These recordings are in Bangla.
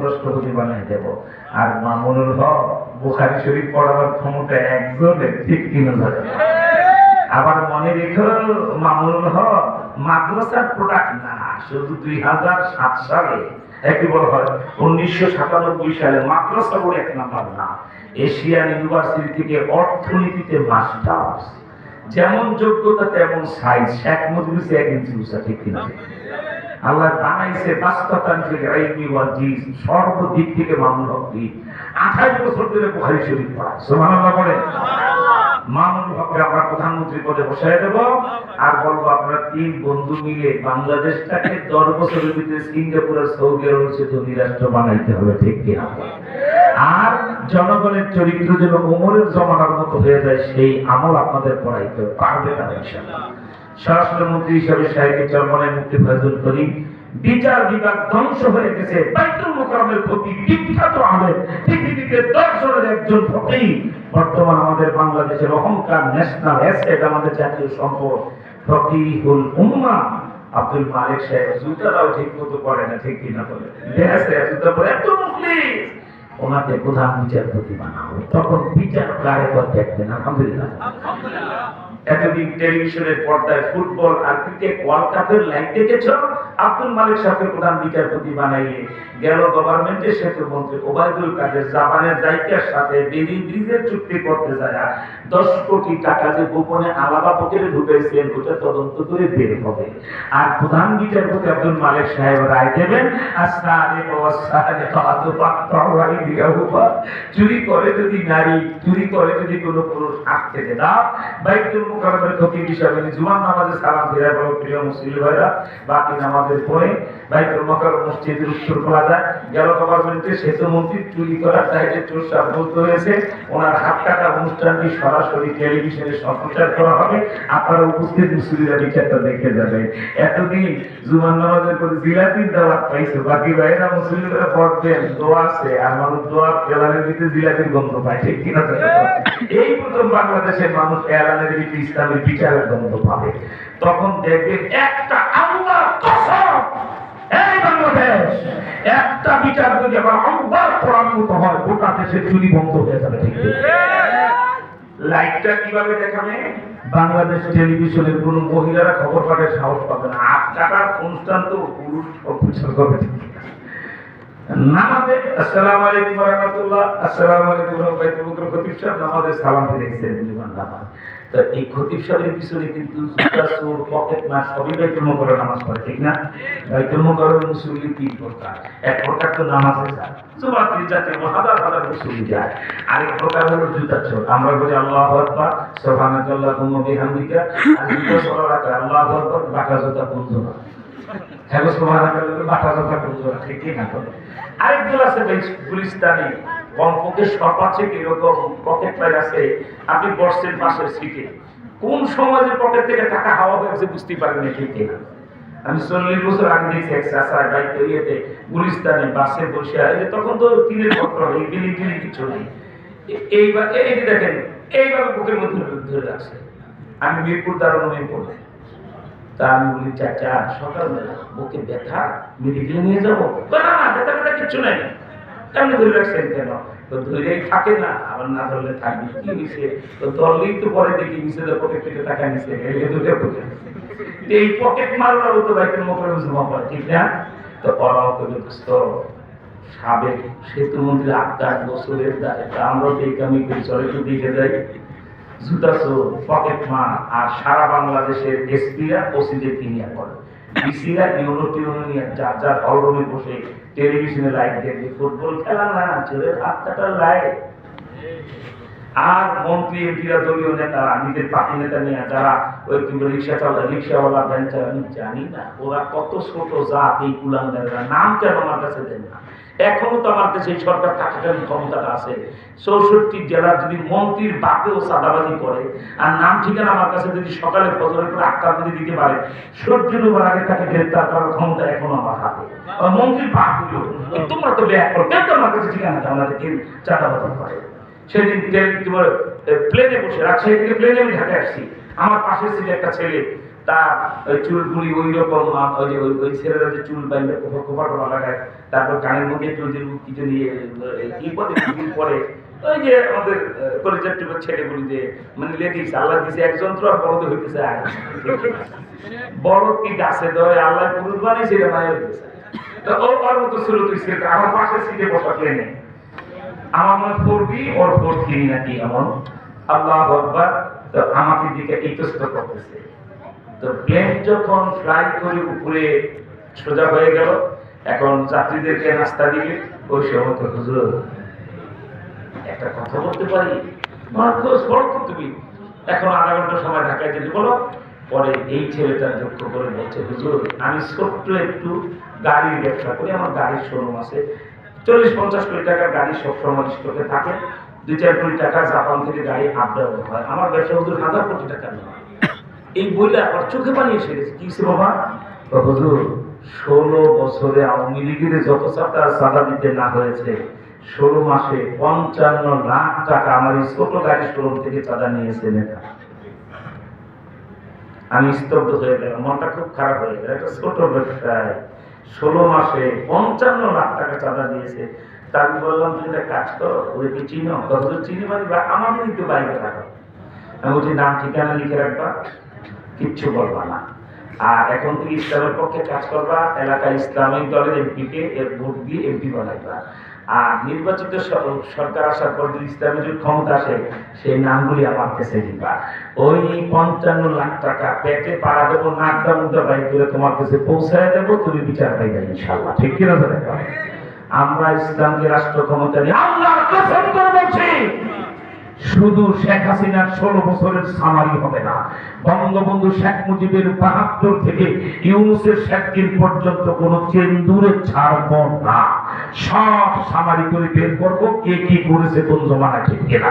উপরাষ্ট্রপতি বানিয়ে দেব। আর মামুনুল হক বুখারি শরীফ পড়াবার ক্ষমতা একজনের, ঠিক তিন হাজার আবার মনে রেখো, মামুনুল হক মাদ্রাসার প্রোডাক্ট না, শুধু দুই হাজার সাত সালে একই বড় হয়? উনিশশো সাতানব্বই সালে মাদ্রাসা বলে এক নাম্বার না, এশিয়ান ইউনিভার্সিটি থেকে অর্থনীতিতে মাস্টার্স। যেমন যোগ্যতা, তেমন সাইজ। শেখ মুজিবুর এক ইঞ্চি ঠিক কিনা? আল্লাহ বানাইছে সর্বদিক থেকে মামুন হকি আঠাশ বছর ধরে বুখারি শরীফ পড়া। মামুন হককে আমরা প্রধানমন্ত্রী পদে বসাই দেব আর বলব আপনারা তিন বন্ধু মিলে বাংলাদেশটাকে দশ বছরের ভিতরে সৌদি রাষ্ট্র বানাইতে হবে, ঠিক আর জনগণের চরিত্র যেন ওমরের জমানার মতো হয়ে যায়, সেই আমল আপনাদের পড়াইতে পারবে না স্বরাষ্ট্রমন্ত্রী হিসাবে সাহেবের চরমনের মুক্তি ফয়জুল করিম বিচার বিভাগ ধ্বংস হয়ে গেছে। বাইতুল মোকাররমের প্রতি বিখ্যাত আলেম পৃথিবীতে দর্শনের একজন ফকিহ বর্তমান আমাদের বাংলাদেশের অহংকার, ন্যাশনাল অ্যাসেট, আমাদের জাতীয় সম্পদ, ফকিহুল উম্মাহ আব্দুল মালিক সাহেব, জুতাটাও ঠিক মতো পড়ে না, ঠিক কিনা বলে। দেশে জুতা পরে এত মুখলিস। ওনাকে প্রধান বিচারপতি বানাবো তখন বিচার কারে দেখবেন? আলহামদুলিল্লাহ। এতদিন টেলিভিশনের পর্দায় ফুটবল আর ক্রিকেট ওয়ার্ল্ড কাপের লাইন দেখেছ আব্দুল মালিক সাহেবকে প্রধান বিচারপতি বানাইয়ে গেল গভর্নমেন্টের সেতু মন্ত্রী ওবায়দুল কাদের জাপানের জাইকার সাথে বেরি ব্রিজের চুক্তি করতে যায়। দশ কোটি টাকা যে গোপনে আলাদা পকেটে ঢুকেছেন ওটা তদন্ত করে বের হবে। আর প্রধান বিচারপতি আব্দুল মালিক সাহেব রায় দেবেন চুরি করে যদি নারী, চুরি করে যদি কোনো পুরুষ হাত থেকে দাও, বাইতুল মুকাররমের খতিব হিসাবে জুমার নামাজে সালাম ফিরায়, বলো প্রিয় মুসলিম ভাইরা, বাকি নামাজের পরে বাইতুল মুকাররম মসজিদের উত্তর খোলা যায়। গেল গভর্নমেন্টের সেতু মন্ত্রী চুরি করার দায়িত্বে চোর সাব্যস্ত হয়েছে। ওনার হাত কাটা অনুষ্ঠানটি সরাসরি টেলিভিশনে সম্প্রচার করা হবে। আপনারা উপস্থিত মুসলিমরা বিচারটা দেখে যাবেন। এতদিন জুমার নামাজের পরে জিলাপির দাওয়াত পাইছে। বাকি ভাইরা মুসলিমরা পড়বেন, দোয়া আছে। আর মানুষ দোয়া এলানের ভিতরে জিলাপির গন্ধ পায়। ঠিক কিনা এই প্রথম বাংলাদেশের মানুষ এলানের ভিতরে ইসলামের বিচারের গন্ধ পাবে। তখন দেখবে একটা আল্লাহ কসম। এই বাংলাদেশ, একটা বিচার যদি আবার আল্লাহ পরামৃত হয়, গোটা দেশে চুরি বন্ধ হয়ে যাবে। ঠিক লাইটটা কীভাবে দেখাবে? বাংলাদেশ টেলিভিশনের কোন মহিলারা খবর পাঠার সাহস পাবে না। আট কাটার অনুষ্ঠান তো পুরুষ অফিসার করবে নামাজে, আসসালামু আলাইকুম রাহমাতুল্লাহ। আসসালামু আলাইকুম বাইতুল খতিব সাহেব, নামাজে সালাম ফিরেছেন জীবন নামাজ তো এই খতিব সাহেবের পিছনে কিন্তু পকেট সবই নামাজ পড়ে, ঠিক না? তিন প্রকার। এক প্রকার তো নামাজে যায় যাতে যায়। আরেক প্রকার হলো জুতা চোর আমরা বলি আল্লাহু বিহামদিকা। আর আল্লাহু জুতা বন্ধ না হ্যাঁ সুবহানাল্লাহ, বাঁকা জুতা বন্ধ না ঠিক না আছে গুলিস্তানি। কমপক্ষে সব আছে পকেট পাই আছে? আপনি বসছেন পাশের সিটে কোন সময় যে পকেট থেকে টাকা হাওয়া হয়েছে বুঝতে পারবেন না ঠিক আমি চল্লিশ বছর আগে এক চাষার ইয়েতে, গুলিস্তানে, বাসে বসে। যে তখন তো টিনের পত্র এই বিলি কিছু নেই। এইবার এই যে দেখেন বুকের মধ্যে ধরে আমি মিরপুর দাঁড়ানো মিরপুর তা আমি বলি, চাচা, সকালবেলা বুকে ব্যথা, মেডিকেলে নিয়ে যাব? না না ব্যথা ব্যথা কিচ্ছু নাই। কেমন ধরে রাখছেন কেন? তো ধরেই থাকে না, আবার না ধরলে থাকবে কি তো ধরলেই তো পরে দেখি পকেট থেকে টাকা নিছে এই দুটো পকেট। এই পকেট তো বাইকের জমা পড়ে ঠিক না? তো ওরাও তো বুঝত সাবেক সেতুমন্ত্রী আট বছরের আমরা চলে একটু দেখে যাই। জুতা চোর পকেট মার, আর সারা বাংলাদেশের এসপিরা, ওসিদের কিনিয়া করে ডিসিরা ইউনো টিউনো নিয়ে যার যার বসে টেলিভিশনে লাইট দেখবে ফুটবল খেলা না চোরের হাত লাইট। আর মন্ত্রী, এমপিরা, দলীয় নেতারা নিজের পার্টি নেতা নিয়ে যারা ওই কিন্তু রিক্সা চালা রিক্সাওয়ালা ভ্যান চালা আমি জানি না, ওরা কত ছোট জাত এই কুলাঙ্গাররা। নাম কেন আমার কাছে দেন না? এখনও তো আমার কাছে সরকার টাকাটার ক্ষমতাটা আছে। চৌষট্টি জেলার যদি মন্ত্রীর বাপেও চাঁদাবাজি করে, আর নাম ঠিকানা আমার কাছে যদি সকালে ফজরের করে আটটা যদি দিতে পারে সূর্য ডুবার আগে তাকে গ্রেপ্তার করার ক্ষমতা এখনও আমার হাতে। মন্ত্রীর বাপ হইল তোমরা তো ব্যাক করো তো আমার কাছে ঠিকানা দাও আমাদের চাঁদাবাজি করে? সেদিন প্লেনে বসে, রাজশাহী থেকে প্লেনে আমি ঢাকায় আসছি। আমার পাশের সিটে একটা ছেলে চুলগুলি ওই রকম ওই ওই ওই ছেলেরা যে চুল বাইলে লাগায় তারপর মধ্যে কিছু নিয়ে পরে, ওই যে আমাদের ছেলেগুলি যে মানে লেডিস আল্লাহ দিছে এক যন্ত্র আর বড় হইতেছে আর বড় কি গাছে আল্লাহ মায়ের হইতেছে? ও, ওর মতো তুই আমার পাশে সিটে বসা আমার মনে ফোর ওর নাকি এমন? আল্লাহ আকবার, তো আমাকে দিকে ইতস্ত করতেছে। তো প্লেন যখন ফ্লাই করে উপরে সোজা হয়ে গেল, এখন যাত্রীদেরকে নাস্তা দিবে। ওই সময় হুজুর, একটা কথা বলতে পারি? তুমি। এখন আধা ঘণ্টা সময় ঢাকায় যেতে বলো। পরে এই ছেলেটা লক্ষ্য করে বলছে, হুজুর, আমি ছোট্ট একটু গাড়ির ব্যবসা করি। আমার গাড়ির শোরুম আছে। চল্লিশ, পঞ্চাশ কোটি টাকার গাড়ি সবসময় স্টকে থাকে। দুই, চার কোটি টাকা জাপান থেকে গাড়ি আপডাউন হয়। আমার ব্যবসা হুজুর, হাজার কোটি টাকা নয় এই বইটা আমার চোখে পানি এসে গেছে। কি বাবা? তো হুজুর, ষোলো বছরে আওয়ামী লীগের যত চাপটা সাদা দিতে না হয়েছে, ষোলো মাসে পঞ্চান্ন লাখ টাকা আমার এই ছোট গাড়ি শোরুম থেকে চাঁদা নিয়েছে নেতা। আমি স্তব্ধ হয়ে গেলাম, মনটা খুব খারাপ হয়ে গেল। একটা ছোট ব্যবসায় ষোলো মাসে পঞ্চান্ন লাখ টাকা চাঁদা দিয়েছে। তা আমি বললাম, তুমি একটা কাজ করো ওদেরকে চিনো? কত চিনি মানে বা- আমাদের একটু বাইরে থাকো। আমি বলছি, নাম, ঠিকানা লিখে রাখবা। কিচ্ছু বলবা না। আর এখন তুমি ইসলামের পক্ষে কাজ করবা এলাকায় ইসলামিক দলের এমপিকে এর ভোট দিয়ে এমপি বানাইবা। আর নির্বাচিত সরকার আসার পর যদি ইসলামের যদি ক্ষমতা আসে, সেই নামগুলি আমার কাছে দিবা। ওই পঞ্চান্ন লাখ টাকা পেটে পাড়া দেবো নাকটা মুদ্রা বাইক করে তোমার কাছে পৌঁছায় দেবো, তুমি বিচার পাইবে ইনশাল্লাহ ঠিক কিনা ধরে আমরা ইসলামকে রাষ্ট্র ক্ষমতা নিয়ে করে বলছি শুধু শেখ হাসিনার ষোলো বছরের সামারি হবে না। বঙ্গবন্ধু শেখ মুজিবের বাহাত্তর থেকে ইউনুসের শেখ দিন পর্যন্ত কোন চেন্দুরে ছাড়ব না। সব সামারি করে বের করব, কে কি করেছে কোন জমানা ঠিক কেনা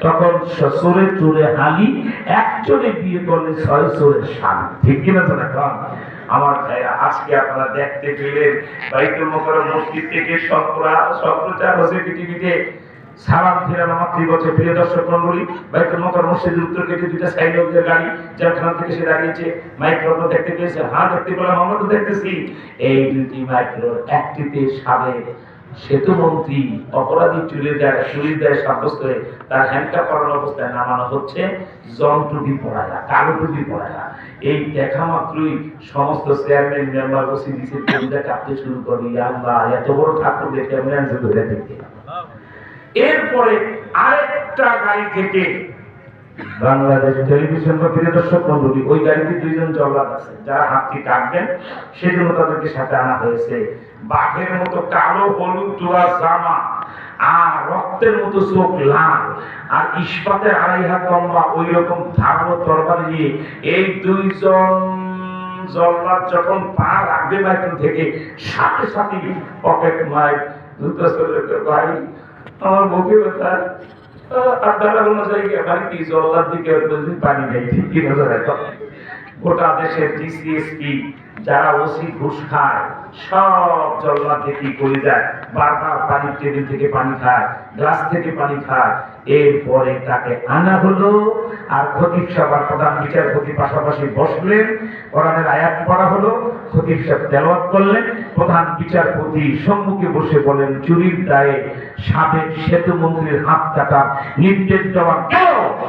তখন সরে চোরে হালি এক চোরে বিয়ে করলে ছয় চোরের স্বামী। ঠিক কিনা চলে কন আমার আজকে আপনারা দেখতে পেলেন বাইতুল মোকাররম মসজিদ থেকে সম্প্রা- সম্প্রচার হচ্ছে পৃথিবীতে সালাম ফিরানো মাত্রই বলছে প্রিয় দর্শক মন্ডলী বাইতুল মোকাররম মসজিদের উত্তর গেটে দুইটা সাইকেলের গাড়ি যেখান থেকে সে দাঁড়িয়েছে। মাইক্রোফোন দেখতে পেয়েছে? হ্যাঁ দেখতে পেলাম, আমরা তো দেখতেছি। এই দুটি মাইক্রো একটিতে সাবেক সেতু মন্ত্রী, অপরাধী চুরি দেয় চুরি দেয় সাব্যস্ত হয়ে তার হ্যান্ডকাপ করানো অবস্থায় নামানো হচ্ছে জন টুপি পড়ায়া কালো টুপি পড়ায়া এই দেখা মাত্রই সমস্ত চেয়ারম্যান মেম্বার বসে দিচ্ছে কাঁপতে শুরু করি আল্লাহ এত বড় ঠাকুর দেখে অ্যাম্বুলেন্সে ধরে দেখতে এরপরে আরেকটা গাড়ি থেকে বাংলাদেশ টেলিভিশন বা প্রিয় দর্শক মন্ডলী ওই গাড়িতে দুইজন জল্লাদ আছে। যারা হাতটি কাটবেন সেজন্য তাদেরকে সাথে আনা হয়েছে। বাঘের মতো কালো, হলুদ জোড়া জামা, আর রক্তের মতো চোখ লাল। আর ইস্পাতের আড়াই হাত লম্বা ওই রকম ধারালো তরবারি নিয়ে এই দুইজন জল্লাদ যখন পা রাখবে মাইকেল থেকে, সাথে সাথে পকেট মাইক দুটো ভাই আমার মুখে ব্যথা বাড়িতে জল্লার দিকে পানি নেই, ঠিক কি নজর গোটা ডিসিএসপি যারা ওসি ঘুষ খায়, সব করে যায়? বারবার টেবিল থেকে পানি খায়, গ্লাস থেকে পানি খায়। এরপরে তাকে আনা হলো, আর সাহেব আর প্রধান বিচারপতি পাশাপাশি বসলেন। কোরআনের আয়াত পড়া হলো খতিব সাহেব তেলাওয়াত করলেন। প্রধান বিচারপতি সম্মুখে বসে বলেন চুরির দায়ে সাবেক সেতু মন্ত্রীর হাত কাটা, নির্দেশ দেওয়া কেন?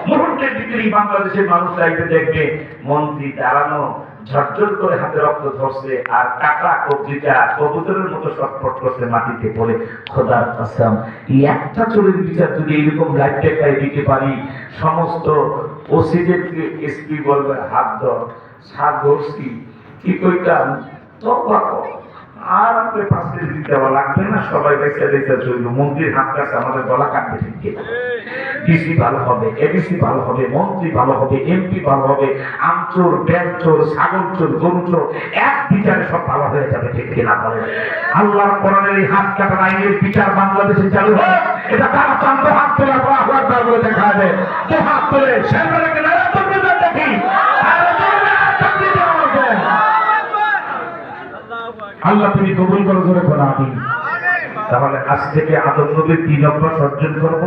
মুহূর্তের ভিতরেই বাংলাদেশের মানুষ চাইতে দেখবে, মন্ত্রী দাঁড়ানো, ঝরঝর করে হাতে রক্ত ধরছে আর কাটা কবজিটা কবুতরের মতো ছটফট করছে মাটিতে পড়ে খোদার কাসাম, এই একটা চোরের বিচার যদি এইরকম লাইফ টেকায় দিতে পারি, সমস্ত ওসিদেরকে এসপি বলবে, হাত ধর সাত কি কইতাম? তবা। আর আমাদের পাশে দিতে দেওয়া লাগবে না, সবাই বেঁচে বেঁচে চলবে। মন্ত্রীর হাত কাছে আমাদের গলা কাটবে ঠিক কিনা? ডিসি ভালো হবে, এডিসি ভালো হবে, মন্ত্রী ভালো হবে, এমপি ভালো হবে, আমচোর ব্যাংচোর ছাগল চোর গরু চোর এক বিচারে সব ভালো হয়ে যাবে ঠিক কিনা বলে আল্লাহর কোরআনের এই হাত কাটার আইনের বিচার বাংলাদেশে চালু হয় এটা কার চান্দ হাত তোলা আহ্বান বলে দেখা যাবে। তো হাত তোলে তকবীর দেখি আর জোরে তাকবীর দেওয়া হয়েছে। আল্লাহ তুমি কবুল করো, ধরে বলা আমি তাহলে আজ থেকে আদম নবীর তিন অভ্যাস অর্জন করব।